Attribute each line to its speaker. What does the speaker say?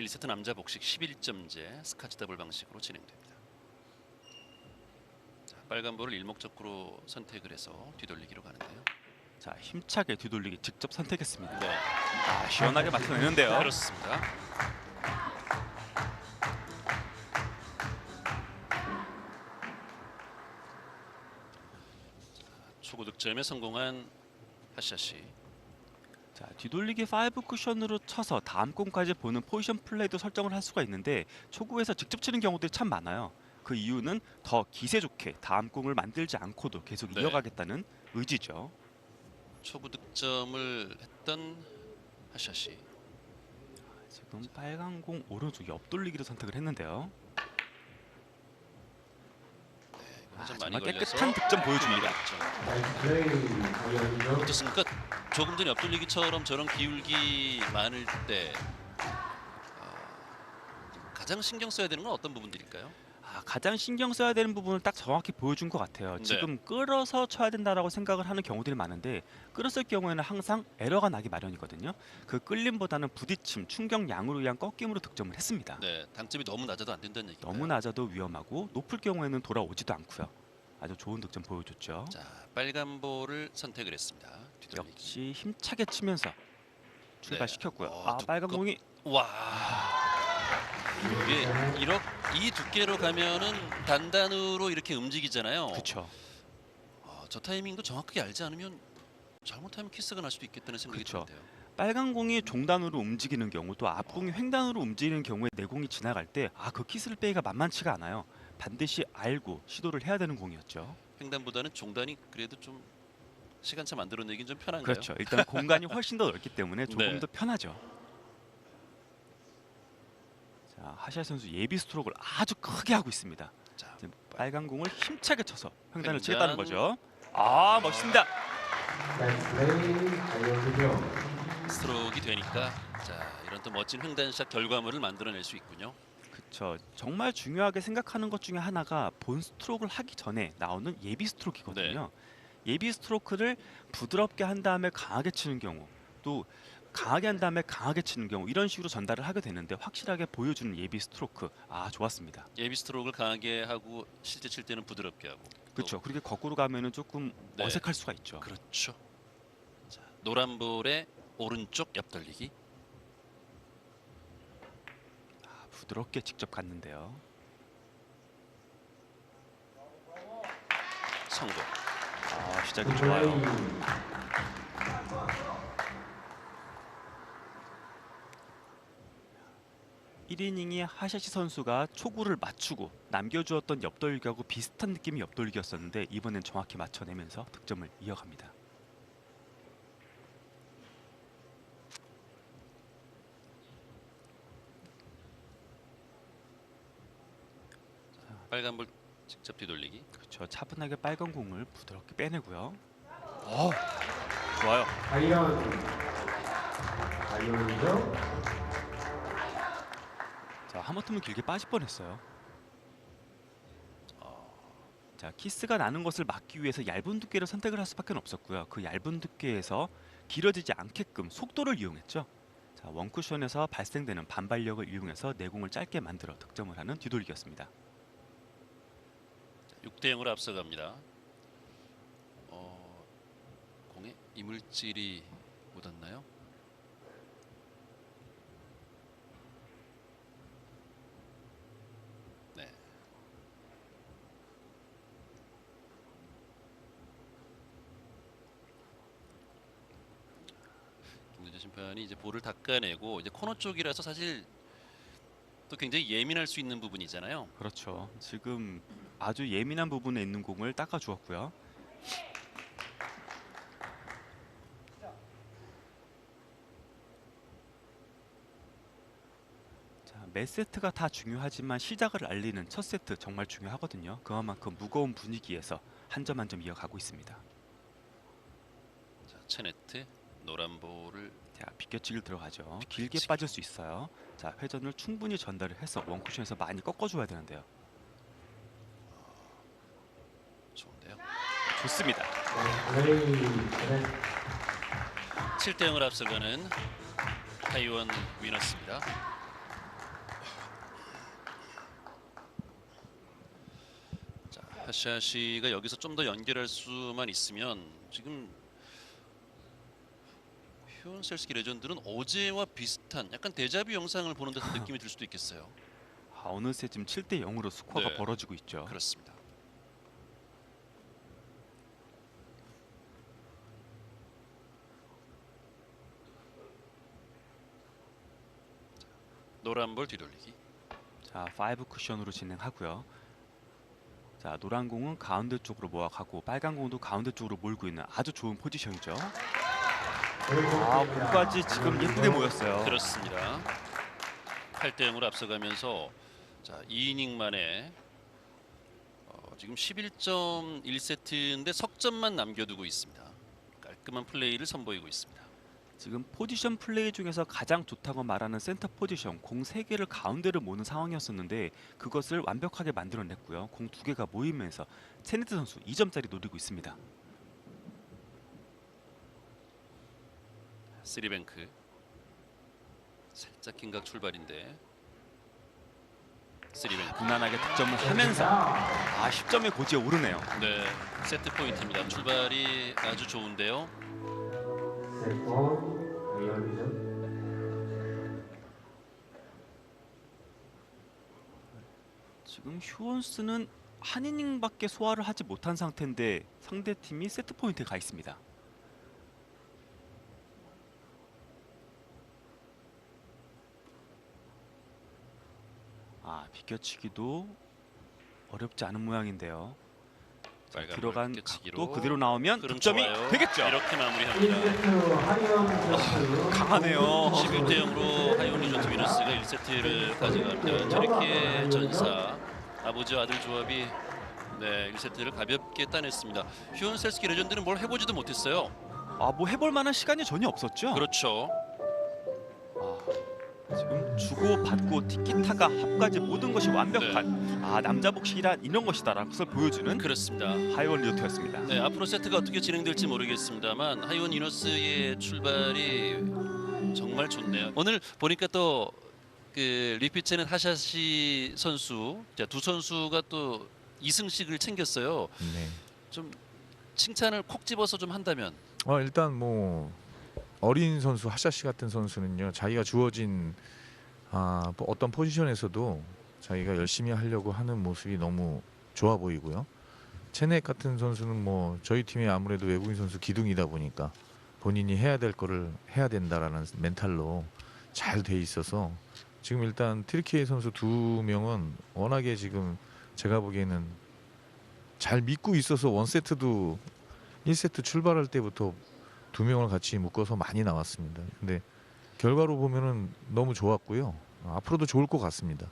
Speaker 1: 1세트 남자 복식 11점제 스카치 더블 방식으로 진행됩니다. 자, 빨간 볼을 일목적으로 선택을 해서 뒤돌리기로 가는데요.
Speaker 2: 자 힘차게 뒤돌리기 직접 선택했습니다.
Speaker 1: 네,
Speaker 2: 아, 시원하게 맞춰내는데요.
Speaker 1: 그렇습니다. 자, 초구 득점에 성공한 하샤 씨.
Speaker 2: 자 뒤돌리기 5 쿠션으로 쳐서 다음 공까지 보는 포지션 플레이도 설정을 할 수가 있는데 초구에서 직접 치는 경우들이 참 많아요. 그 이유는 더 기세 좋게 다음 공을 만들지 않고도 계속
Speaker 1: 네.
Speaker 2: 이어가겠다는 의지죠.
Speaker 1: 초구 득점을 했던 하샤 씨.
Speaker 2: 지금 빨간 공 오른쪽 옆돌리기를 선택을 했는데요. 아,
Speaker 1: 좀
Speaker 2: 정말 깨끗한 득점 보여줍니다.
Speaker 1: 득점. 어떻습니까? 조금 전 옆돌리기처럼 저런 기울기 많을 때 어, 가장 신경 써야 되는 건 어떤 부분들일까요?
Speaker 2: 아, 가장 신경 써야 되는 부분을 딱 정확히 보여준 것 같아요.
Speaker 1: 네.
Speaker 2: 지금 끌어서 쳐야 된다라고 생각을 하는 경우들이 많은데 끌었을 경우에는 항상 에러가 나기 마련이거든요. 그 끌림보다는 부딪힘, 충격 양으로 의한 꺾임으로 득점을 했습니다.
Speaker 1: 네, 당점이 너무 낮아도 안 된다는 얘기인가요?
Speaker 2: 너무 낮아도 위험하고 높을 경우에는 돌아오지도 않고요. 아주 좋은 득점 보여줬죠.
Speaker 1: 자, 빨간 볼을 선택을 했습니다. 뒤돌리기.
Speaker 2: 역시 힘차게 치면서 출발시켰고요.
Speaker 1: 어,
Speaker 2: 아
Speaker 1: 두껍-
Speaker 2: 빨간 공이
Speaker 1: 와. 이게 이렇게 이 두께로 가면은 단단으로 이렇게 움직이잖아요.
Speaker 2: 그쵸.
Speaker 1: 어, 저 타이밍도 정확하게 알지 않으면 잘못하면 키스가 날 수도 있겠다는 생각이
Speaker 2: 그쵸.
Speaker 1: 드는데요.
Speaker 2: 빨간 공이 종단으로 움직이는 경우 또 앞공이 횡단으로 움직이는 경우에 내공이 지나갈 때 아 그 키스를 빼기가 만만치가 않아요. 반드시 알고 시도를 해야 되는 공이었죠.
Speaker 1: 횡단보다는 종단이 그래도 좀 시간차 만들어내긴 좀 편한가요?
Speaker 2: 그렇죠. 일단 공간이 훨씬 더 넓기 때문에 조금
Speaker 1: 네.
Speaker 2: 더 편하죠. 자 하샤 선수 예비 스트로크를 아주 크게 하고 있습니다.
Speaker 1: 자,
Speaker 2: 빨간 공을 힘차게 쳐서 횡단을
Speaker 1: 횡단.
Speaker 2: 치겠다는 거죠. 아 멋있습니다.
Speaker 1: 스트로크가 되니까 자 이런 또 멋진 횡단샷 결과물을 만들어낼 수 있군요.
Speaker 2: 그렇죠. 정말 중요하게 생각하는 것 중에 하나가 본 스트로크를 하기 전에 나오는 예비 스트로크거든요.
Speaker 1: 네.
Speaker 2: 예비 스트로크를 부드럽게 한 다음에 강하게 치는 경우 또 강하게 한 다음에 강하게 치는 경우 이런 식으로 전달을 하게 되는데 확실하게 보여주는 예비 스트로크 아 좋았습니다.
Speaker 1: 예비 스트로크를 강하게 하고 실제 칠 때는 부드럽게 하고. 또
Speaker 2: 그렇죠. 그렇게 거꾸로 가면은 조금
Speaker 1: 네.
Speaker 2: 어색할 수가 있죠.
Speaker 1: 그렇죠. 자, 노란 볼의 오른쪽 옆돌리기.
Speaker 2: 아, 부드럽게 직접 갔는데요.
Speaker 1: 성공.
Speaker 2: 아 시작이 좋아요. 1이닝이 하샤시 선수가 초구를 맞추고 남겨주었던 옆돌기하고 비슷한 느낌의 옆돌기였었는데 이번엔 정확히 맞춰내면서 득점을 이어갑니다.
Speaker 1: 빨간 볼 직접 뒤돌리기.
Speaker 2: 그렇죠. 차분하게 빨간 공을 부드럽게 빼내고요. 어, 좋아요.
Speaker 3: 아이언 아이언이죠?
Speaker 2: 자, 하마터면 길게 빠질 뻔했어요. 자, 키스가 나는 것을 막기 위해서 얇은 두께를 선택을 할 수밖에 없었고요. 그 얇은 두께에서 길어지지 않게끔 속도를 이용했죠. 자, 원쿠션에서 발생되는 반발력을 이용해서 내공을 짧게 만들어 득점을 하는 뒤돌기였습니다.
Speaker 1: 6대 0으로 앞서갑니다. 어, 공에 이물질이 묻었나요? 네. 심판이 이제 볼을 닦아내고 이제 코너 쪽이라서 사실 또 굉장히 예민할 수 있는 부분이잖아요.
Speaker 2: 그렇죠. 지금 아주 예민한 부분에 있는 공을 닦아 주었고요. 자, 매 세트가 다 중요하지만 시작을 알리는 첫 세트 정말 중요하거든요. 그만큼 무거운 분위기에서 한 점 한 점 이어가고 있습니다.
Speaker 1: 자, 체네트 노란 볼을
Speaker 2: 자, 비껴치기를 들어가죠. 길게
Speaker 1: 비껴치기.
Speaker 2: 빠질 수 있어요. 자, 회전을 충분히 전달을 해서 원쿠션에서 많이 꺾어줘야 되는데요.
Speaker 1: 좋은데요.
Speaker 2: 좋습니다.
Speaker 1: 7대 0을 앞서가는 타이완 위너스입니다. 자, 하샤시가 여기서 좀 더 연결할 수만 있으면 지금 휴원셀스키 레전드는 어제와 비슷한 약간 데자뷰 영상을 보는 듯한 느낌이 들 수도 있겠어요.
Speaker 2: 아, 어느새 지금 7대 0으로 스코어가
Speaker 1: 네.
Speaker 2: 벌어지고 있죠.
Speaker 1: 그렇습니다. 노란 볼 뒤돌리기.
Speaker 2: 자, 5 쿠션으로 진행하고요. 자, 노란 공은 가운데 쪽으로 모아가고 빨간 공도 가운데 쪽으로 몰고 있는 아주 좋은 포지션이죠. 아, 공까지 지금 예쁘게 모였어요.
Speaker 1: 그렇습니다. 8대 0으로 앞서가면서 자 2이닝 만에 어, 지금 11.1세트인데 석점만 남겨두고 있습니다. 깔끔한 플레이를 선보이고 있습니다.
Speaker 2: 지금 포지션 플레이 중에서 가장 좋다고 말하는 센터 포지션 공 3개를 가운데로 모는 상황이었었는데 그것을 완벽하게 만들어냈고요. 공 2개가 모이면서 체네트 선수 2점짜리 노리고 있습니다.
Speaker 1: 쓰리뱅크 살짝 긴각 출발인데 쓰리뱅크
Speaker 2: 무난하게 득점을 하면서 아 10점의 고지에 오르네요.
Speaker 1: 네 세트 포인트입니다. 출발이 아주 좋은데요.
Speaker 2: 지금 휴원스는 한 이닝밖에 소화를 하지 못한 상태인데 상대 팀이 세트 포인트에 가 있습니다. 아 비껴치기도 어렵지 않은 모양인데요. 자,
Speaker 1: 빨간
Speaker 2: 들어간
Speaker 1: 볼.
Speaker 2: 각도 그대로 나오면
Speaker 1: 흐름
Speaker 2: 득점이
Speaker 1: 좋아요.
Speaker 2: 되겠죠.
Speaker 1: 이렇게 마무리합니다.
Speaker 3: 1세트 하리엄 선수
Speaker 2: 강하네요.
Speaker 1: 11대 0으로 하이온 리조트 위너스가 1세트를 가져갑니다. 저렇게 전사 아버지 와 아들 조합이 네 1세트를 가볍게 따냈습니다. 휴온 셀스키 레전드는 뭘 해보지도 못했어요.
Speaker 2: 아 뭐 해볼 만한 시간이 전혀 없었죠.
Speaker 1: 그렇죠.
Speaker 2: 아, 지금 주고 받고 티키타가 합까지 모든 것이 완벽한 아 남자 복식이란 이런 것이다라는 것을 보여주는
Speaker 1: 그렇습니다.
Speaker 2: 하이원 리조트였습니다.
Speaker 1: 네 앞으로 세트가 어떻게 진행될지 모르겠습니다만 하이온 리너스의 출발이 정말 좋네요. 오늘 보니까 또 그 리피체는 하샤시 선수, 자, 두 선수가 또 이승식을 챙겼어요.
Speaker 4: 네.
Speaker 1: 좀 칭찬을 콕 집어서 좀 한다면
Speaker 4: 어 일단 뭐 어린 선수 하샤시 같은 선수는요 자기가 주어진 아, 뭐 어떤 포지션에서도 자기가 열심히 하려고 하는 모습이 너무 좋아 보이고요. 체넥 같은 선수는 뭐 저희 팀이 아무래도 외국인 선수 기둥이다 보니까 본인이 해야 될 거를 해야 된다라는 멘탈로 잘 돼 있어서 지금 일단 트리키의 선수 두 명은 워낙에 지금 제가 보기에는 잘 믿고 있어서 원 세트도 1세트 출발할 때부터 두 명을 같이 묶어서 많이 나왔습니다. 근데 결과로 보면은 너무 좋았고요. 어, 앞으로도 좋을 것 같습니다.